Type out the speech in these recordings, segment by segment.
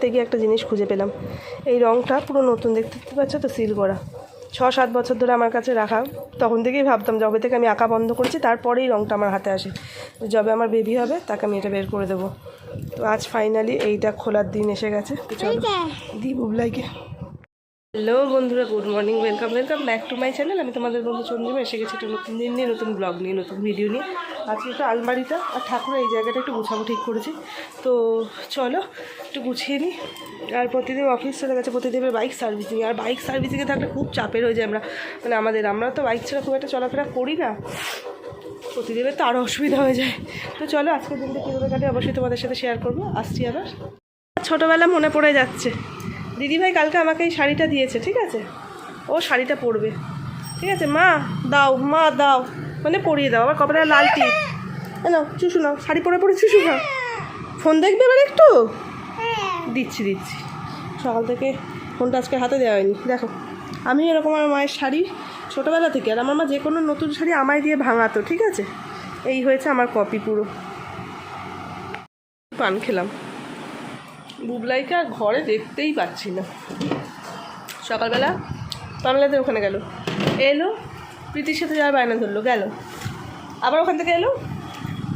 থেকে একটা জিনিস খুঁজে পেলাম। এই রঙটা পুরো নতুন দেখতে পাচ্ছ তো? সিল করা। ছ সাত বছর ধরে আমার কাছে রাখা। তখন থেকেই ভাবতাম যবে থেকে আমি আঁকা বন্ধ করেছি তারপরেই রঙটা আমার হাতে আসে। যবে আমার বেবি হবে তাকে আমি এটা বের করে দেবো। তো আজ ফাইনালি এইটা খোলার দিন এসে গেছে। চলো দি বুবলাইকে। হ্যালো বন্ধুরা good morning welcome welcome back to my channel আমি তোমাদের বন্ধু চন্দ্রিমা, এসে গেছি একটা নতুন দিন নিয়ে, নতুন ব্লগ নিয়ে, নতুন ভিডিও নিয়ে। আজকে একটু আলমারিটা আর ঠাকুরের এই জায়গাটা একটু গুছাবো ঠিক করেছি। তো চলো, একটু গুছিয়ে নিই আর প্রতিদিন অফিস চলে গেছে, প্রতিদিনের বাইক সার্ভিসিং আর বাইক সার্ভিসিংয়ে থাকলে খুব চাপের হয়ে যায় আমরা। মানে আমাদের, আমরা তো বাইক ছাড়া খুব একটা চলাফেরা করি না। প্রতিদিনের তো আরও অসুবিধা হয়ে যায়। তো চলো, আজকের দিনটা কীভাবে কাটে অবশ্যই তোমাদের সাথে শেয়ার করব। আসছি আবার। ছোটোবেলা মনে পড়ে যাচ্ছে। দিদিভাই কালকে আমাকে এই শাড়িটা দিয়েছে, ঠিক আছে? ও শাড়িটা পরবে। ঠিক আছে? মা, দাও মা, দাও। মানে পরিয়ে দাও আবার কপালে লাল টিপ। না চুষু নাও, শাড়ি পরে পরে চুষু খাও ফোন দেখবে এবার একটু? দিচ্ছি দিচ্ছি। সকাল থেকে ফোনটা আজকে হাতে দেওয়া হয়নি। দেখো আমি এরকম আমার মায়ের শাড়ি ছোটোবেলা থেকে, আর আমার মা যে কোনো নতুন শাড়ি আমায় দিয়ে ভাঙাতো, ঠিক আছে? এই হয়েছে আমার কপি পুরো। পান খেলাম। বুবলাইকে আর ঘরে দেখতেই পাচ্ছি না। সকালবেলা পামলাদের ওখানে গেল। এলো, প্রীতির সাথে যাওয়ার বায়না ধরলো, গেল। আবার ওখান থেকে এলো?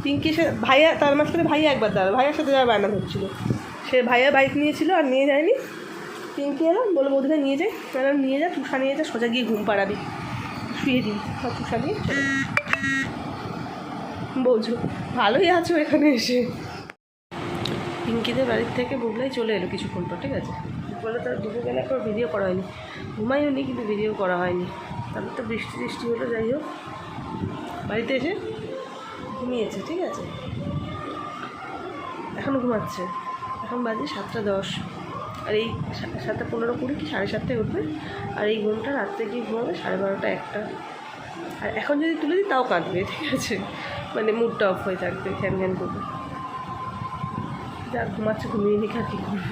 পিঙ্কির সাথে ভাইয়া, তার মাঝখানে ভাইয়া একবার দাঁড়াল। ভাইয়ার সাথে যাওয়ার বায়না ধরছিল। সে ভাইয়া বাইক নিয়েছিল আর নিয়ে যায়নি। পিঙ্কি এলো বলে বৌদিকে নিয়ে যাই। ম্যাডাম, নিয়ে যা তুষা নিয়ে যা, সোজা গিয়ে ঘুম পাড়াবি। শুয়ে দিই আর তুষা নিয়ে বোঝো, ভালোই আছো এখানে এসে। পিঙ্কিদের বাড়ির থেকে বুবলাই চলে এলো কিছুক্ষণ পর, ঠিক আছে? বলে তার দুপুরবেলা একবার ভিডিও করা হয়নি। ঘুমাইও নি, কিন্তু ভিডিও করা হয়নি। তারপর তো বৃষ্টি বৃষ্টি হলো, যাই হোক। বাড়িতে এসে ঘুমিয়েছে, ঠিক আছে? এখন ঘুমাচ্ছে। এখন বাজে সাতটা দশ। আর এই সাতটা পনেরো কুড়ি কি, সাড়ে সাতটায় উঠবে। আর এই ঘুমটা রাত্রে গিয়ে ঘুমাবে? সাড়ে বারোটা একটা। আর এখন যদি তুলে দিই, তাও কাঁদবে, ঠিক আছে? মানে মুডটা অফ হয়ে থাকবে, ঘ্যান ঘ্যান করবে। যা ঘুমাচ্ছে, ঘুমিয়ে নি কী করব।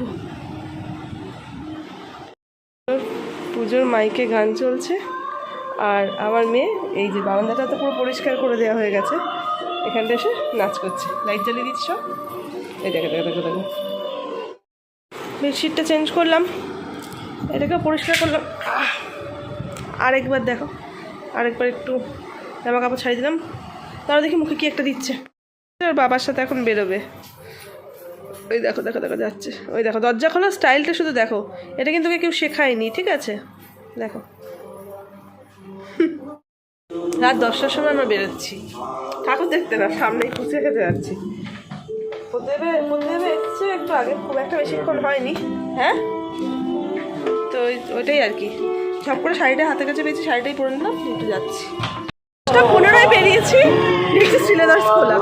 পুজোর মাইকে গান চলছে, আর আমার মেয়ে, এই যে বারান্দাটা তো পুরো পরিষ্কার করে দেওয়া হয়ে গেছে, এখানটা এসে নাচ করছে। লাইট জ্বালিয়ে দিচ্ছ এই দেখো দেখো দেখো দেখো। বেডশিটটা চেঞ্জ করলাম এটাকে পরিষ্কার করলাম! আরেকবার দেখো, আরেকবার একটু জামা কাপড় ছাড়িয়ে দিলাম। তারা দেখি মুখে কি একটা দিচ্ছে। ওর বাবার সাথে এখন বেরোবে। ওই দেখো দেখো দেখো, যাচ্ছে। ওই দেখো, দরজা খোলা স্টাইলটা শুধু দেখো। এটা কিন্তু কেউ শেখায়নি, ঠিক আছে? দেখো। রাত দশটার সময় আমরা বেরোচ্ছি। ঠাকুর দেখতে না, সামনেই খুঁজে খেতে যাচ্ছি। এসছে একটু আগে, খুব একটা বেশিক্ষণ হয়নি। হ্যাঁ? তো ওই- ওইটাই আর কি। সব করে শাড়িটা হাতে পেয়েছি, শাড়িটাই পরে যাচ্ছি। পনেরোয় বেরিয়েছি শ্রীলেদার্স খোলা।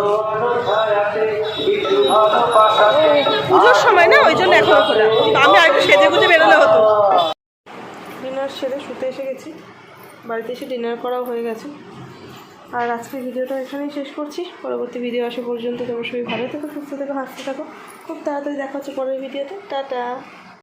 পুজোর সময় না, ওই জন্য এখনও খোলা। আমি আরেকটু সেজে গুজে বেরোলে হতো। ডিনার সেরে শুতে এসে গেছি। বাড়িতে এসে ডিনার করাও হয়ে গেছে। আর আজকের ভিডিওটা এখানেই শেষ করছি। পরবর্তী ভিডিও আসা পর্যন্ত তোমার সবাই ভালো থেকো, সুস্থ থেকো, হাসতে থাকো। খুব তাড়াতাড়ি দেখা হচ্ছে পরের ভিডিওতে। টাটা।